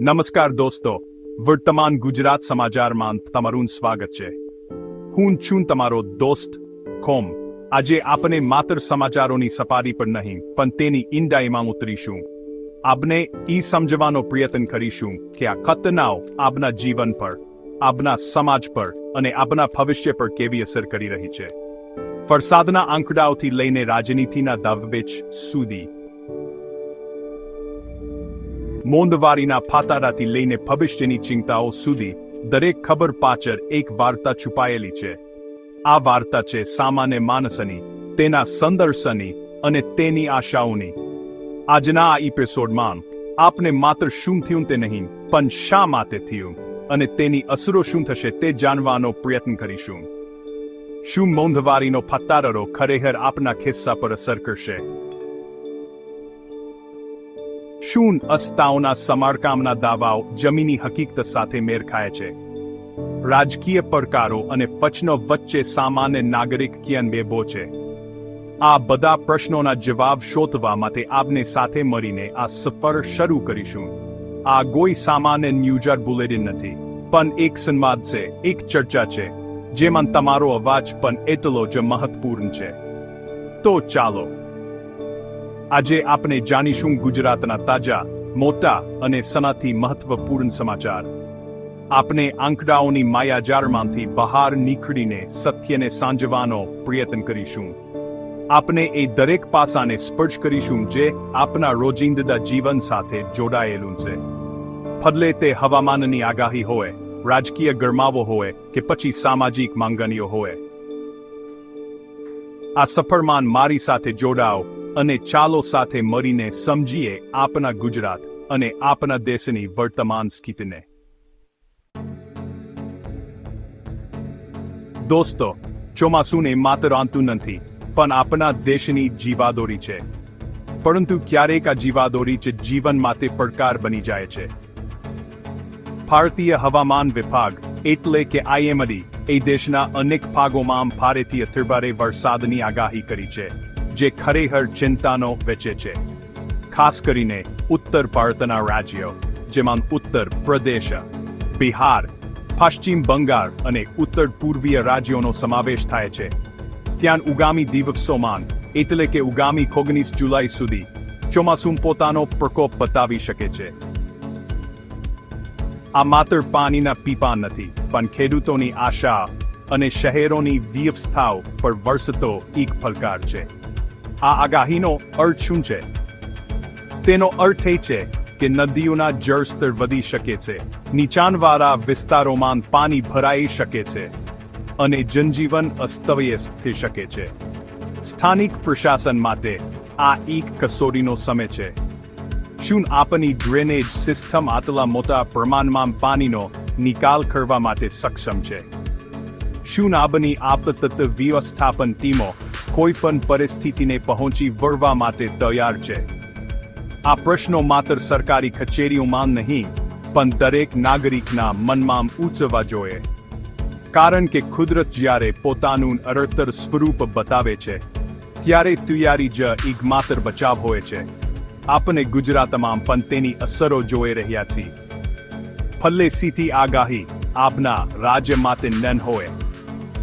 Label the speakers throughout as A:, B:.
A: નમસ્કાર દોસ્તો. વર્તમાન ગુજરાત સમાચારમાં તમારું સ્વાગત છે. હું છું તમારો દોસ્ત કોમ આજે આપણે માત્ર સમાચારોની સપાટી પર નહીં, પણ તેની ઈંડાઈમાં ઉતરીશું. આપને ઈ સમજવાનો પ્રયત્ન કરીશું કે આ ખતનાઓ આપના જીવન પર, આપના સમાજ પર અને આપના ભવિષ્ય પર કેવી અસર કરી રહી છે. વરસાદના આંકડાઓથી લઈને રાજનીતિના દવબેચ સુધી મોંઘવારીના ફાતારાથી લઈને ભવિષ્યની ચિંતાઓ સુધી દરેક ખબર પાછળ એક વાર્તા છુપાયેલી છે. આ વાર્તા છે સામાન્ય માણસની તેના સંદર્શની અને તેની આશાઓની. આજના આ એપિસોડમાં આપને માત્ર શું થયું તે નહીં, પણ શા માટે થયું અને તેની અસરો શું થશે તે જાણવાનો પ્રયત્ન કરીશું. શું મોંઘવારીનો ફત્તારરો ખરેખર આપના ખિસ્સા પર અસર કરશે? શું અસ્તાઓના સમારકામના દાવાઓ જમીની હકીકત સાથે મેળ ખાય છે? રાજકીય પડકારો અને ફચનો વચ્ચે સામાન્ય નાગરિક ક્યાં બેબો છે? આ બધા પ્રશ્નોના જવાબ શોધવા માટે આપને સાથે મળીને આ સફર શરૂ કરીશું. આ કોઈ સામાન્ય ન્યૂઝર બુલેટિન નથી, પણ એક સંવાદ છે, એક ચર્ચા છે, જેમાં તમારો અવાજ પણ એટલો જ મહત્વપૂર્ણ છે. તો ચાલો આજે આપણે જાણીશું ગુજરાતના તાજા, મોટા અને સનાથી મહત્વપૂર્ણ સમાચાર. આપણે આંકડાઓની માયાજાળમાંથી બહાર નીકળીને સત્યને સાંજવાનો પ્રયત્ન કરીશું. આપણે એ દરેક પાસાને સ્પર્શ કરીશું જે આપના રોજિંદા જીવન સાથે જોડાયેલું છે. ફદલે તે હવામાનની આગાહી હોય, રાજકીય ગરમાવો હોય કે પછી સામાજિક માંગણીઓ હોય. આ સફળમાન મારી સાથે જોડાઓ અને ચાલો સાથે મળીને સમજીએ આપના ગુજરાત અને આપના દેશની વર્તમાન સ્થિતિને. દોસ્તો, ચોમાસુને માત્ર આંતું નથી, પણ આપના દેશની જીવાદોરી છે. પરંતુ ક્યારેક આ જીવાદોરી જે જીવન માટે પડકાર બની જાય છે. ભારતીય હવામાન વિભાગ એટલે કે આઈએમડી એ દેશના અનેક ભાગોમાં ભારેથી અતિભારે વરસાદની આગાહી કરી છે. જે ખરેખર ચિંતાનો વેચે છે. ખાસ કરીને ઉત્તર ભારતના રાજ્યો, જેમાં ઉત્તર પ્રદેશ, બિહાર, પશ્ચિમ બંગાળ અને ઉત્તર પૂર્વીય રાજ્યોનો સમાવેશ થાય છે. ત્યાં ઉગામી દિવસોમાં, એટલે કે ઉગામી ઓગણીસ જુલાઈ સુધી, ચોમાસું પોતાનો પ્રકોપ બતાવી શકે છે. આ માત્ર પાણીના પીપા નથી, પણ ખેડૂતોની આશા અને શહેરોની વ્યવસ્થાઓ પર વરસતો એક ફલકાર છે. આ આગાહીનો અર્થ શું છે? તેનો અર્થ એ છે કે નદીઓના જળસ્તર વધી શકે છે, નીચાણવાળા વિસ્તારોમાં પાણી ભરાઈ શકે છે અને જનજીવન અસ્તવ્યસ્ત થઈ શકે છે. સ્થાનિક પ્રશાસન માટે આ એક કસોટીનો સમય છે. શું આપની ડ્રેનેજ સિસ્ટમ આટલા મોટા પ્રમાણમાં પાણીનો નિકાલ કરવા માટે સક્ષમ છે? શું આપણી આપતત્વ વ્યવસ્થાપન ટીમો કોઈ પણ પરિસ્થિતિને પહોંચી વળવા માટે તૈયાર છે. આ પ્રશ્નો માત્ર સરકારી કચેરીઓમાં નહીં, પણ દરેક નાગરિકના મનમાં ઉચવા જોઈએ. કારણ કે કુદરત જ્યારે પોતાનું અરતર સ્વરૂપ બતાવે છે, ત્યારે તૈયારી જ એકમાત્ર બચાવ હોય છે. આપણે ગુજરાતમાં પણ તેની અસરો જોઈ રહ્યા છીએ. ફલ્લે સીધી આગાહી આપના રાજ્ય માટે નન હોય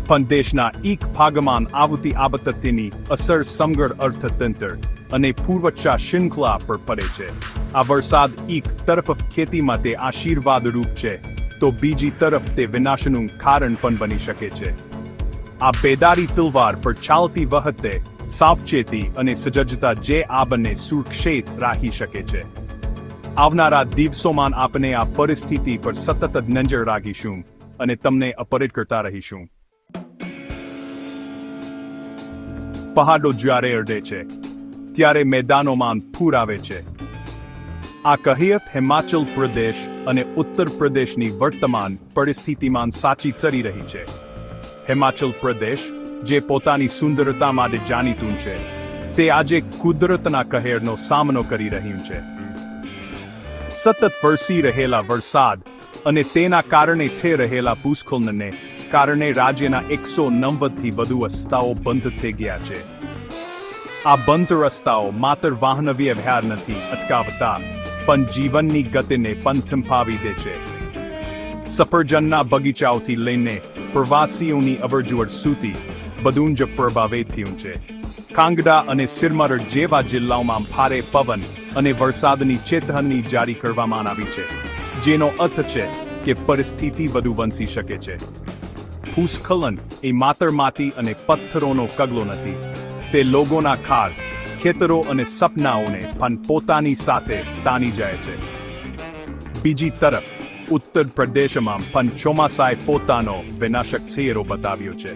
A: પણ દેશના એક ભાગમાં આવતી આપત્તિની અસર સમગ્ર અર્થતંત્ર અને પૂર્વચ્છા શૃંખલા પર પડે છે. આ વરસાદ એક તરફ ખેતી માટે આશીર્વાદરૂપ છે, તો બીજી તરફ તે વિનાશનું કારણ પણ બની શકે છે. આ બેદારી તલવાર પર ચાલતી વખતે સાવચેતી અને સજ્જતા જે આપણને સુરક્ષિત રાખી શકે છે. આવનારા દિવસોમાં આપણે આ પરિસ્થિતિ પર સતત નજર રાખીશું અને તમને અપરિત કરતા રહીશું. પહાડો જ્યારે અડે છે, ત્યારે મેદાનોમાં પૂર આવે છે. આ કહિયત હિમાચલ પ્રદેશ અને ઉત્તર પ્રદેશની વર્તમાન પરિસ્થિતિમાં સાચી ચરી રહી છે. હિમાચલ પ્રદેશ, જે પોતાની સુંદરતા માટે જાણીતું છે, તે આજે કુદરતના કહેરનો સામનો કરી રહ્યું છે. સતત વરસી રહેલા વરસાદ અને તેના કારણે થઈ રહેલા ભૂસ્ખલનને કારણે રાજ્યના એકસો નવ્વદથી વધુ રસ્તાઓ બંધ થઈ ગયા છે. આ બંધ રસ્તાઓ માત્ર વાહન વ્યવહાર નથી, અટકાવતા, પણ જીવનની ગતિને પણ થંભાવી દે છે. સફરજનના બગીચાઓથી લઈને પ્રવાસીઓની અવરજવર સુધી બધું જ પ્રભાવિત થયું છે. કાંગડા અને સિરમર જેવા જિલ્લાઓમાં ભારે પવન અને વરસાદની ચેતવણી જારી કરવામાં આવી છે, જેનો અર્થ છે કે પરિસ્થિતિ વધુ વંસી શકે છે. ભૂસ્ખલન એ માત્ર માટી અને પથ્થરોનો કગલો નથી. તે લોકોના ખાર ખેતરો અને સપનાઓને પણ પોતાની સાથે તાની જાય છે. બીજી તરફ, ઉત્તર પ્રદેશમાં પણ ચોમાસાએ પોતાનો વિનાશક ચહેરો બતાવ્યો છે.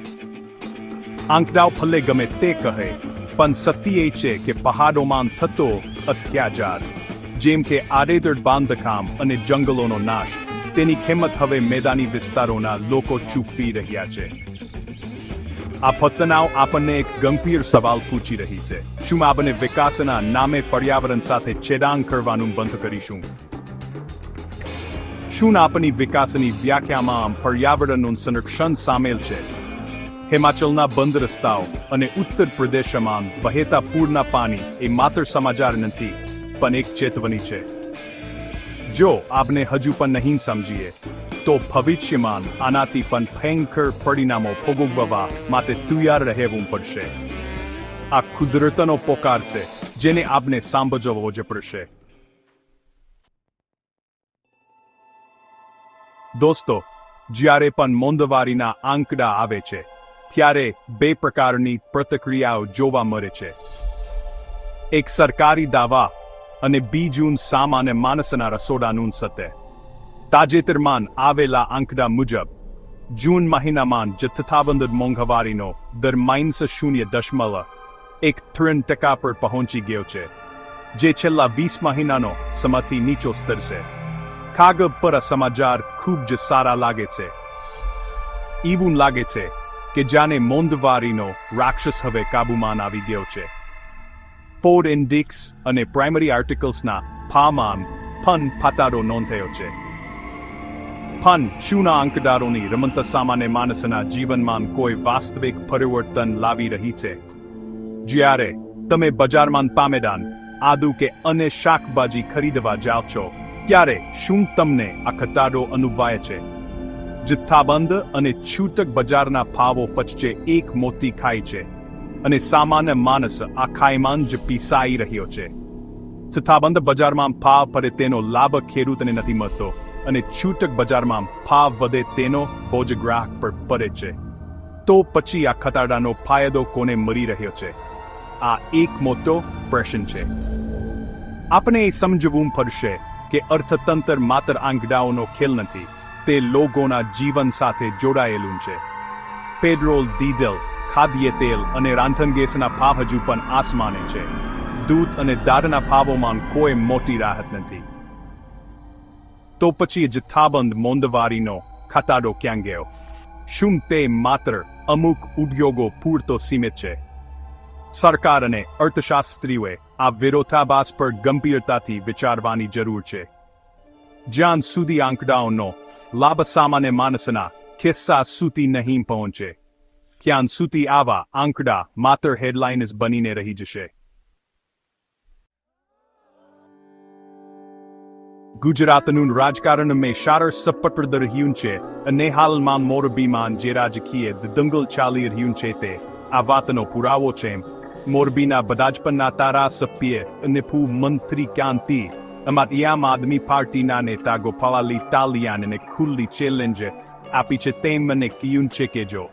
A: આંકડાઓ ભલે ગમે તે કહે, પણ સત્ય એ છે કે પહાડોમાં થતો અત્યાચાર, જેમ કે આડેધડ બાંધકામ અને જંગલોનો નાશ તેની કિંમત હવે મેદાની વિસ્તારોના લોકો ચૂકવી રહ્યા છે. આ ફતનાવ આપણને એક ગંભીર સવાલ પૂછી રહી છે. શું આપણે વિકાસના નામે પર્યાવરણ સાથે છેડાંગ કરવાનું બંધ કરીશું? શું આપણી વિકાસની વ્યાખ્યામાં પર્યાવરણનું સંરક્ષણ સામેલ છે? હિમાચલના બંધ રસ્તાઓ અને ઉત્તર પ્રદેશમાં વહેતા પૂરના પાણી એ માત્ર સમાચાર નથી, પણ એક ચેતવણી છે. જો આપને હજુ પણ નહીં સમજીએ, તો ભવિષ્યમાં આનાથી પણ ભયંકર પરિણામો ભોગવવા માટે તૈયાર રહેવું પડશે. આ કુદરતનો પોકાર છે, જેને આપને સાંભળવો જ પડશે. દોસ્તો, જ્યારે પણ મોંદવારીના આંકડા આવે છે, ત્યારે બે પ્રકારની પ્રતિક્રિયાઓ જોવા મળે છે. એક સરકારી દાવા અને બીજુન સામા અને માનસના રસોડાનું સત્ય. તાજેતરમાં આવેલા આંકડા મુજબ, જૂન મહિનામાં જથ્થાબંધ મોંઘવારીનો દર માઇનસ શૂન્ય દશમલ એક ત્રણ ટકા પર પહોંચી ગયો છે, જે છેલ્લા વીસ મહિનાનો સમાથી નીચો સ્તર છે. કાગળ પર સમાચાર ખૂબ જ સારા લાગે છે. એવું લાગે છે કે જાને મોંઘવારીનો રાક્ષસ હવે કાબુમાં આવી ગયો છે. ફોર્ડ ઇન્ડિક્સ અને પ્રાઇમરી આર્ટિકલ્સના ફામાન ફન ફાતારો નોંધાયો છે. ફન શુના અંકદારોની રમત સામાન્ય માણસના જીવનમાં કોઈ વાસ્તવિક પરિવર્તન લાવી રહી છે. જ્યારે તમે બજારમાં પામેદાન, આદુ કે અન્ય શાકભાજી ખરીદવા જાઓ છો, ત્યારે શું તમને આ ઘટાડો અનુભવાય છે? જથ્થાબંધ અને છૂટક બજારના ભાવો વચ્ચે એક મોતી ખાય છે. અને સામાન્ય માણસ આ ખાઈમાં જ પીસાઈ રહ્યો છે. જથ્થાબંધ બજારમાં ભાવ પડે તેનો લાભ ખેડૂતને નથી મળતો અને છૂટક બજારમાં ભાવ વધે તેનો બોજ ગ્રાહક પર પડે છે. તો પછી આ ખતાડાનો ફાયદો કોને મળી રહ્યો છે? આ એક મોટો પ્રશ્ન છે. આપણે એ સમજવું પડશે કે અર્થતંત્ર માત્ર આંગડાઓનો ખેલ નથી, તે લોકોના જીવન સાથે જોડાયેલું છે. પેટ્રોલ ડીઝલ ખાદ્ય તેલ અને રાંધણ ગેસના ભાવ હજુ પણ આસમાને છે. દૂધ અને દાળના ભાવોમાં કોઈ મોટી રાહત નથી. તો પછી જથ્થાબંધ મોંદવારીનો ખતાડો ક્યાં ગયો? શું તે માત્ર અમુક ઉદ્યોગો પૂરતો સીમિત છે? સરકાર અને અર્થશાસ્ત્રીઓએ આ વિરોધાભાસ પર ગંભીરતાથી વિચારવાની જરૂર છે. જ્યાં સુધી આંકડાઓનો લાભ સામાન્ય માણસના ખિસ્સા સુધી નહીં પહોંચે ત્યાં સુધી આવા આંકડા માત્ર હેડલાઇન્સ બનીને રહી જશે. ગુજરાતનું રાજકારણ હંમેશા સપટ રહ્યું છે, અને હાલમાં મોરબીમાં જે રાજકીય દંગલ ચાલી રહ્યું છે તે આ વાતનો પુરાવો છે મોરબીના બધા જ પન્ના તારા સભ્ય અને ભૂ મંત્રી ક્યાંતિ, અમારી આમ આદમી પાર્ટીના નેતા ગોપાલી ટાલિયાનને ખુલ્લી ચેલેન્જ આપી છે તેમને કહ્યું છે કે જો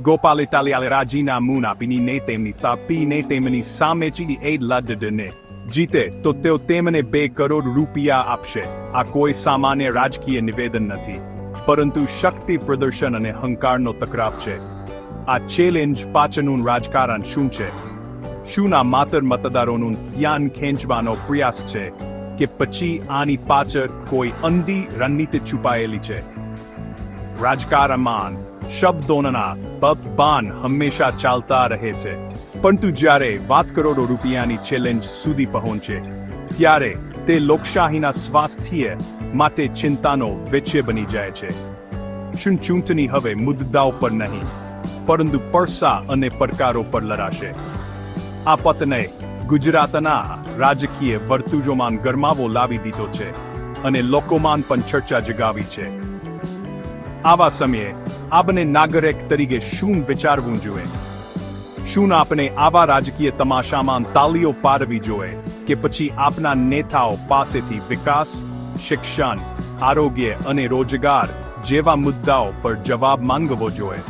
A: ગોપાલ રાજીના રાજીનામું આપીને ને તેમની સ્થાપીને તેમની સામે ચીની એ લડને જીતે તો તેઓ તેમને બે કરોડ રૂપિયા આપશે આ કોઈ સામાન્ય રાજકીય નિવેદન નથી પરંતુ શક્તિ પ્રદર્શન અને હંકારનો તકરાર છે આ ચેલેન્જ પાછળનું રાજકારણ શું છે શું આ માત્ર મતદારોનું ધ્યાન ખેંચવાનો પ્રયાસ છે કે પછી આની પાછળ કોઈ અંડી રણનીતિ છુપાયેલી છે રાજકારણમાં શબ્દોના બબાન હંમેશા ચાલતા રહે છે. પરંતુ જ્યારે વાત કરોડો રૂપિયાની ચેલેન્જ સુધી પહોંચે, ત્યારે તે લોકશાહીના સ્વાસ્થ્ય માટે ચિંતાનો વેચે બની જાય છે. શું ચૂંટણી હવે મુદ્દાઓ પર નહીં, પરંતુ પરસા અને પડકારો પર લડાશે આ પતને ગુજરાતના રાજકીય વર્તુજોમાં ગરમાવો લાવી દીધો છે અને લોકોમાં પણ ચર્ચા જગાવી છે. આવા સમયે આપણે નાગરિક તરીકે શું વિચારવું જોઈએ? શું આપણે આવા રાજકીય તમાશામાં તાલીઓ પારવી જોઈએ કે પછી આપના નેતાઓ પાસેથી વિકાસ, શિક્ષણ, આરોગ્ય અને રોજગાર જેવા મુદ્દાઓ પર જવાબ માંગવો જોઈએ?